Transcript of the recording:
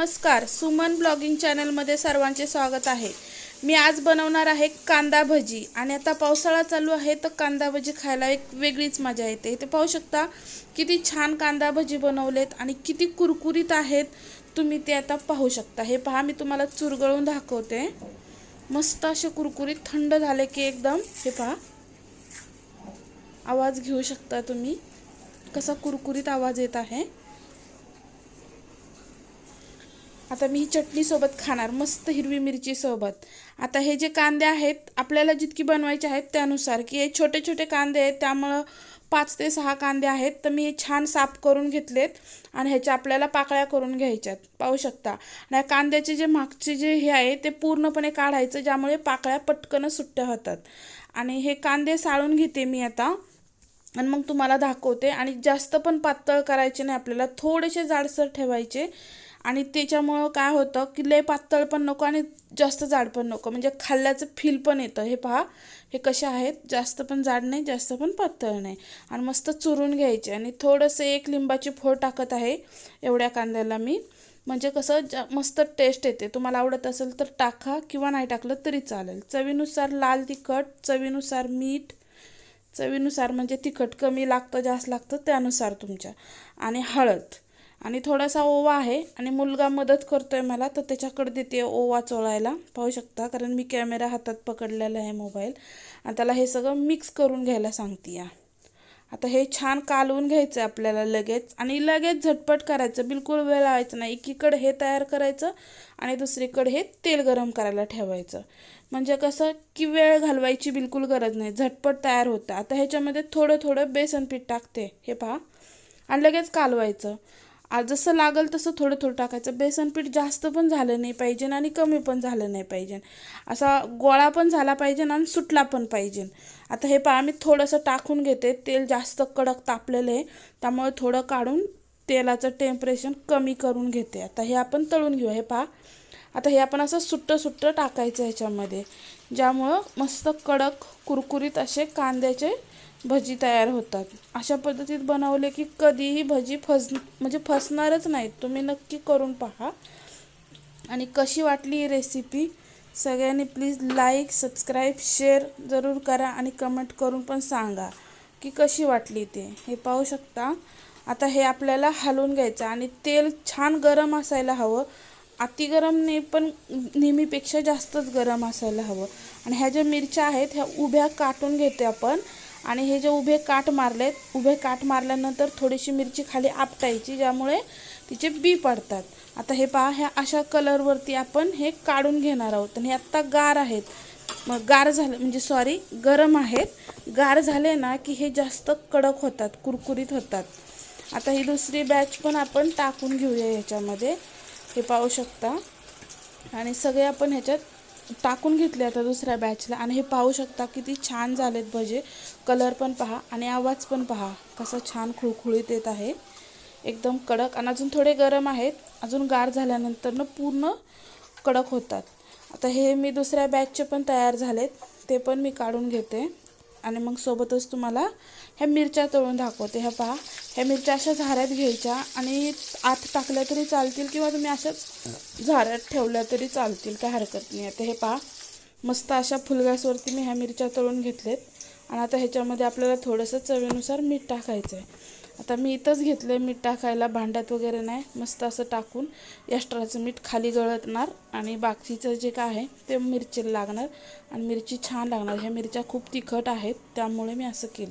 नमस्कार सुमन ब्लॉगिंग चॅनलमध्ये सर्वांचे स्वागत आहे. मी आज बनवणार आहे कांदा भजी आणि आता पावसाळा चालू आहे तर कांदा भजी खायला एक वेगळीच मजा येते. ते पाहू शकता किती छान कांदा भजी बनवलेत आणि किती कुरकुरीत आहेत. तुम्ही ते आता पाहू शकता. हे पहा मी तुम्हाला चुरगळून दाखवते. मस्त असे कुरकुरीत थंड झाले की एकदम. हे पहा. आवाज घेऊ शकता तुम्ही. कसा कुरकुरीत आवाज येत आहे. आता मी ही चटणीसोबत खाणार मस्त हिरवी मिरचीसोबत आता हे जे कांदे आहेत आपल्याला जितकी बनवायचे आहेत त्यानुसार की हे छोटे छोटे कांदे आहेत त्यामुळं पाच ते सहा कांदे आहेत तर मी हे छान साफ करून घेतलेत आणि ह्याच्या आपल्याला पाकळ्या करून घ्यायच्यात. पाहू शकता. आणि कांद्याचे जे मागचे जे हे आहे ते पूर्णपणे काढायचं ज्यामुळे पाकळ्या पटकन सुट्ट्या होतात. आणि हे कांदे साळून घेते मी आता. आणि मग तुम्हाला दाखवते. आणि जास्त पण पातळ करायचे नाही आपल्याला थोडेसे जाडसर ठेवायचे. आणि त्याच्यामुळं काय होतं की लय पातळ पण नको आणि जास्त जाड पण नको. म्हणजे खाल्ल्याचं फील पण येतं. हे पहा हे कसे आहेत? जास्त पण जाड नाही जास्त पण पातळ नाही. आणि मस्त चुरून घ्यायचे. आणि थोडंसं एक लिंबाची फोड टाकत आहे एवढ्या कांद्याला मी. म्हणजे कसं जा मस्त टेस्ट येते. तुम्हाला आवडत असेल तर टाका किंवा नाही टाकलं तरी चालेल. चवीनुसार लाल तिखट चवीनुसार मीठ चवीनुसार म्हणजे तिखट कमी लागतं जास्त लागतं त्यानुसार तुमच्या. आणि हळद. आणि थोडासा ओवा आहे आणि मुलगा मदत करतोय मला तर त्याच्याकडे देते ओवा चोळायला. पाहू शकता कारण मी कॅमेरा हातात पकडलेला आहे मोबाईल. आणि त्याला हे सगळं मिक्स करून घ्यायला सांगते या. आता हे छान कालवून घ्यायचं आहे आपल्याला लगेच. आणि लगेच झटपट करायचं बिलकुल वेळ लावायचं नाही. एकीकडे हे तयार करायचं आणि दुसरीकडे हे तेल गरम करायला ठेवायचं. म्हणजे कसं की वेळ घालवायची बिलकुल गरज नाही. झटपट तयार होतं. आता ह्याच्यामध्ये थोडं थोडं बेसन पीठ टाकते. हे पहा. आणि लगेच कालवायचं. जसं लागल तसं थोडं थोडं टाकायचं. बेसन पीठ जास्त पण झालं नाही पाहिजे आणि कमी पण झालं नाही पाहिजे. असा गोळा पण झाला पाहिजे आणि सुटला पण पाहिजे. आता हे पहा मी थोडंसं टाकून घेते. तेल जास्त कडक तापलेलं आहे. त्यामुळे थोडं काढून तेलाचं टेम्परेचर कमी करून घेते. आता हे आपण तळून घेऊ. हे पहा. आता हे आपण असं सुट्टं सुट्टं टाकायचं ह्याच्यामध्ये. ज्यामुळं मस्त कडक कुरकुरीत असे कांद्याचे भजी तयार होतात. अशा पद्धतीत बनवले की कधीही भजी फस म्हणजे फसणारच नाहीत. तुम्ही नक्की करून पहा. आणि कशी वाटली ही रेसिपी सगळ्यांनी प्लीज लाईक सबस्क्राईब शेअर जरूर करा आणि कमेंट करून पण सांगा की कशी वाटली ते. हे पाहू शकता. आता हे आपल्याला हलवून घ्यायचं आणि तेल छान गरम असायला हवं. अति गरम नाही पण नेहमीपेक्षा जास्तच गरम असायला हवं. आणि ह्या ज्या मिरच्या आहेत ह्या उभ्या काटून घेते आपण. आणि हे जे उभे काठ मारलेत उभे काठ मारल्यानंतर थोडीशी मिरची खाली आपटायची ज्यामुळे तिचे बी पडतात. आता हे पहा ह्या अशा कलरवरती आपण हे काढून घेणार आहोत. आणि हे आत्ता गार आहेत. मग गार झाले म्हणजे सॉरी गरम आहेत. गार झाले ना की हे जास्त कडक होतात कुरकुरीत होतात. आता ही दुसरी बॅच पण आपण टाकून घेऊया ह्याच्यामध्ये हे पाहू शकता. आणि सगळे आपण ह्याच्यात टाकून घेतले आता दुसऱ्या बॅचला आणि हे पाहू शकता किती छान झालेत भजे. कलर पण पहा आणि आवाज पण पहा. कसा छान खुळखुळीत येत आहे. एकदम कडक आणि अजून थोडे गरम आहेत. अजून गार झाल्यानंतर पूर्ण कडक होतात. आता हे मी दुसऱ्या बॅचचे पण तयार झालेत. ते पण मी काढून घेते. आणि मग सोबतच तुम्हाला ह्या मिरच्या तळून दाखवते. ह्या पहा ह्या मिरच्या अशा झाऱ्यात घ्यायच्या आणि आत टाकल्या तरी चालतील किंवा तुम्ही अशाच झाऱ्यात ठेवल्या तरी चालतील काय हरकत नाही. आता हे पहा मस्त अशा फुलगॅसवरती मी ह्या मिरच्या तळून घेतलेत. आणि आता ह्याच्यामध्ये आपल्याला थोडंसं चवीनुसार मीठ टाकायचं आहे आता मी इथंच घेतलं आहे मीठ टाकायला भांड्यात वगैरे नाही मस्त असं टाकून एक्स्ट्राचं मीठ खाली गळतणार आणि बाकीचं जे काय आहे ते मिरचीला लागणार आणि मिरची छान लागणार. ह्या मिरच्या खूप तिखट आहेत त्यामुळे मी असं केलं.